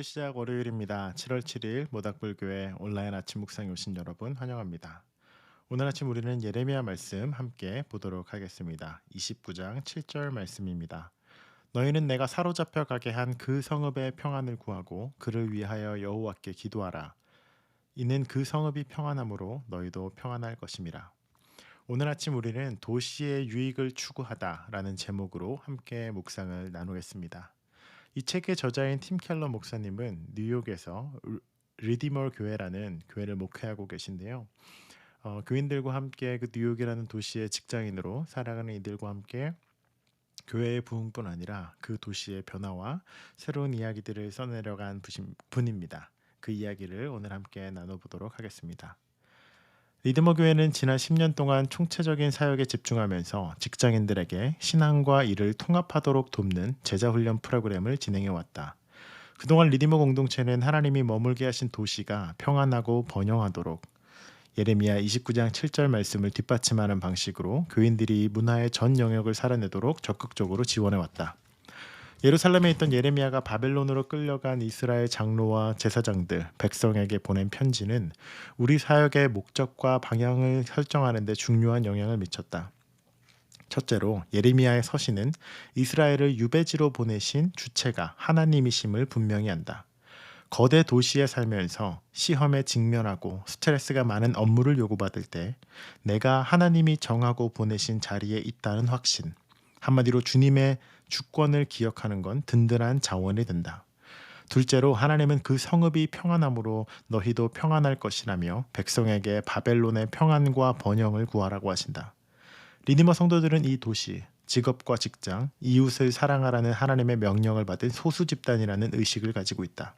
주의 시작 월요일입니다. 7월 7일 모닥불교회 온라인 아침 묵상에 오신 여러분 환영합니다. 오늘 아침 우리는 예레미야 말씀 함께 보도록 하겠습니다. 29장 7절 말씀입니다. 너희는 내가 사로잡혀 가게 한 그 성읍의 평안을 구하고 그를 위하여 여호와께 기도하라. 이는 그 성읍이 평안함으로 너희도 평안할 것임이라. 오늘 아침 우리는 도시의 유익을 추구하다라는 제목으로 함께 묵상을 나누겠습니다. 이 책의 저자인 팀 켈러 목사님은 뉴욕에서 리디멀 교회라는 교회를 목회하고 계신데요. 어, 교인들과 함께 그 뉴욕이라는 도시의 직장인으로 살아가는 이들과 함께 교회의 부흥뿐 아니라 그 도시의 변화와 새로운 이야기들을 써내려간 분입니다. 그 이야기를 오늘 함께 나눠보도록 하겠습니다. 리드머 교회는 지난 10년 동안 총체적인 사역에 집중하면서 직장인들에게 신앙과 일을 통합하도록 돕는 제자 훈련 프로그램을 진행해 왔다. 그동안 리디머 공동체는 하나님이 머물게 하신 도시가 평안하고 번영하도록 예레미야 29장 7절 말씀을 뒷받침하는 방식으로 교인들이 문화의 전 영역을 살아내도록 적극적으로 지원해 왔다. 예루살렘에 있던 예레미야가 바벨론으로 끌려간 이스라엘 장로와 제사장들, 백성에게 보낸 편지는 우리 사역의 목적과 방향을 설정하는 데 중요한 영향을 미쳤다. 첫째로 예레미야의 서신은 이스라엘을 유배지로 보내신 주체가 하나님이심을 분명히 한다. 거대 도시에 살면서 시험에 직면하고 스트레스가 많은 업무를 요구받을 때 내가 하나님이 정하고 보내신 자리에 있다는 확신, 한마디로 주님의 주권을 기억하는 건 든든한 자원이 된다. 둘째로 하나님은 그 성읍이 평안함으로 너희도 평안할 것이라며 백성에게 바벨론의 평안과 번영을 구하라고 하신다. 리디머 성도들은 이 도시, 직업과 직장, 이웃을 사랑하라는 하나님의 명령을 받은 소수 집단이라는 의식을 가지고 있다.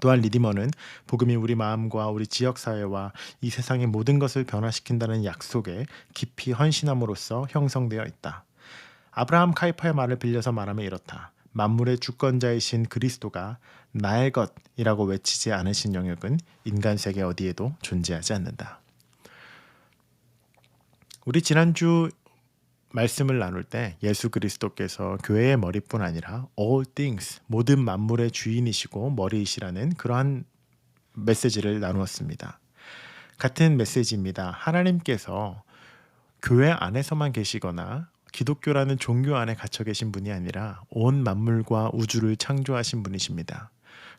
또한 리디머는 복음이 우리 마음과 우리 지역 사회와 이 세상의 모든 것을 변화시킨다는 약속에 깊이 헌신함으로써 형성되어 있다. 아브라함 카이퍼의 말을 빌려서 말하면 이렇다. 만물의 주권자이신 그리스도가 나의 것이라고 외치지 않으신 영역은 인간 세계 어디에도 존재하지 않는다. 우리 지난주 말씀을 나눌 때 예수 그리스도께서 교회의 머리뿐 아니라 all things 모든 만물의 주인이시고 머리이시라는 그러한 메시지를 나누었습니다. 같은 메시지입니다. 하나님께서 교회 안에서만 계시거나 기독교라는 종교 안에 갇혀 계신 분이 아니라 온 만물과 우주를 창조하신 분이십니다.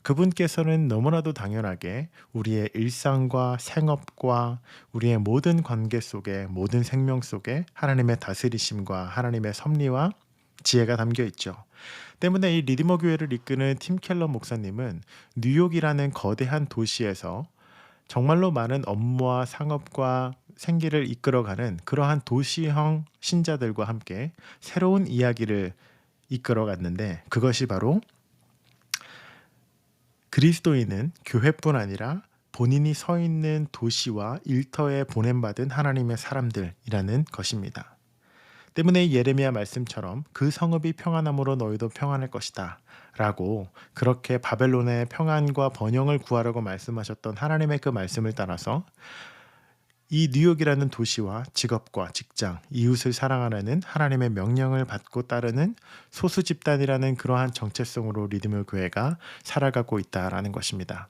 그분께서는 너무나도 당연하게 우리의 일상과 생업과 우리의 모든 관계 속에 모든 생명 속에 하나님의 다스리심과 하나님의 섭리와 지혜가 담겨 있죠. 때문에 이 리디머 교회를 이끄는 팀 켈러 목사님은 뉴욕이라는 거대한 도시에서 정말로 많은 업무와 상업과 생기를 이끌어가는 그러한 도시형 신자들과 함께 새로운 이야기를 이끌어갔는데 그것이 바로 그리스도인은 교회뿐 아니라 본인이 서 있는 도시와 일터에 보냄받은 하나님의 사람들이라는 것입니다. 때문에 예레미야 말씀처럼 그 성읍이 평안함으로 너희도 평안할 것이다. 라고 그렇게 바벨론의 평안과 번영을 구하라고 말씀하셨던 하나님의 그 말씀을 따라서 이 뉴욕이라는 도시와 직업과 직장, 이웃을 사랑하라는 하나님의 명령을 받고 따르는 소수 집단이라는 그러한 정체성으로 리드물 교회가 살아가고 있다라는 것입니다.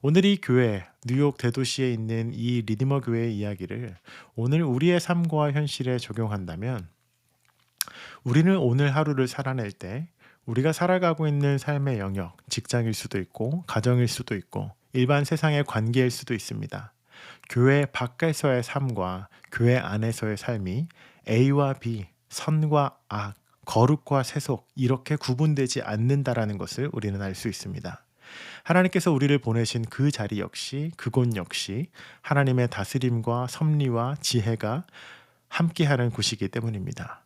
오늘 이 교회, 뉴욕 대도시에 있는 이 리디머 교회의 이야기를 오늘 우리의 삶과 현실에 적용한다면 우리는 오늘 하루를 살아낼 때 우리가 살아가고 있는 삶의 영역, 직장일 수도 있고, 가정일 수도 있고, 일반 세상의 관계일 수도 있습니다. 교회 밖에서의 삶과 교회 안에서의 삶이 A와 B, 선과 악, 거룩과 세속 이렇게 구분되지 않는다라는 것을 우리는 알 수 있습니다. 하나님께서 우리를 보내신 그 자리 역시 그곳 역시 하나님의 다스림과 섭리와 지혜가 함께하는 곳이기 때문입니다.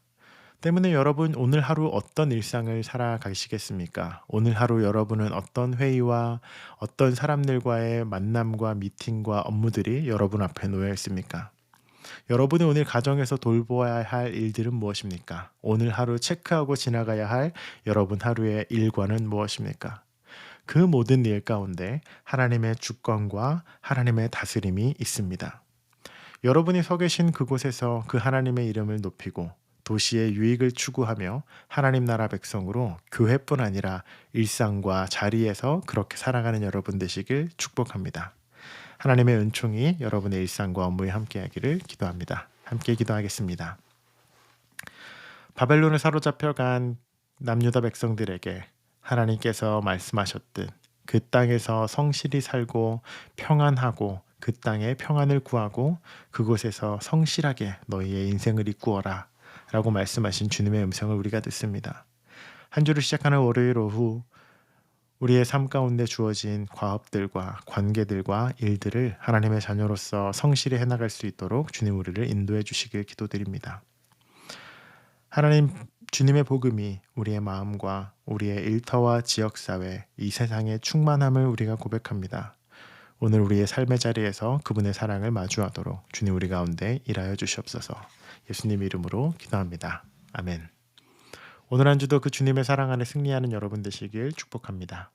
때문에 여러분 오늘 하루 어떤 일상을 살아가시겠습니까? 오늘 하루 여러분은 어떤 회의와 어떤 사람들과의 만남과 미팅과 업무들이 여러분 앞에 놓여 있습니까? 여러분이 오늘 가정에서 돌보아야 할 일들은 무엇입니까? 오늘 하루 체크하고 지나가야 할 여러분 하루의 일과는 무엇입니까? 그 모든 일 가운데 하나님의 주권과 하나님의 다스림이 있습니다. 여러분이 서 계신 그곳에서 그 하나님의 이름을 높이고 도시의 유익을 추구하며 하나님 나라 백성으로 교회뿐 아니라 일상과 자리에서 그렇게 살아가는 여러분 되시길 축복합니다. 하나님의 은총이 여러분의 일상과 업무에 함께하기를 기도합니다. 함께 기도하겠습니다. 바벨론을 사로잡혀간 남유다 백성들에게 하나님께서 말씀하셨듯 그 땅에서 성실히 살고 평안하고 그 땅에 평안을 구하고 그곳에서 성실하게 너희의 인생을 이꾸어라 라고 말씀하신 주님의 음성을 우리가 듣습니다. 한 주를 시작하는 월요일 오후 우리의 삶 가운데 주어진 과업들과 관계들과 일들을 하나님의 자녀로서 성실히 해나갈 수 있도록 주님 우리를 인도해 주시길 기도드립니다. 하나님 주님의 복음이 우리의 마음과 우리의 일터와 지역사회, 이 세상의 충만함을 우리가 고백합니다. 오늘 우리의 삶의 자리에서 그분의 사랑을 마주하도록 주님 우리 가운데 일하여 주시옵소서. 예수님 이름으로 기도합니다. 아멘. 오늘 한 주도 그 주님의 사랑 안에 승리하는 여러분 되시길 축복합니다.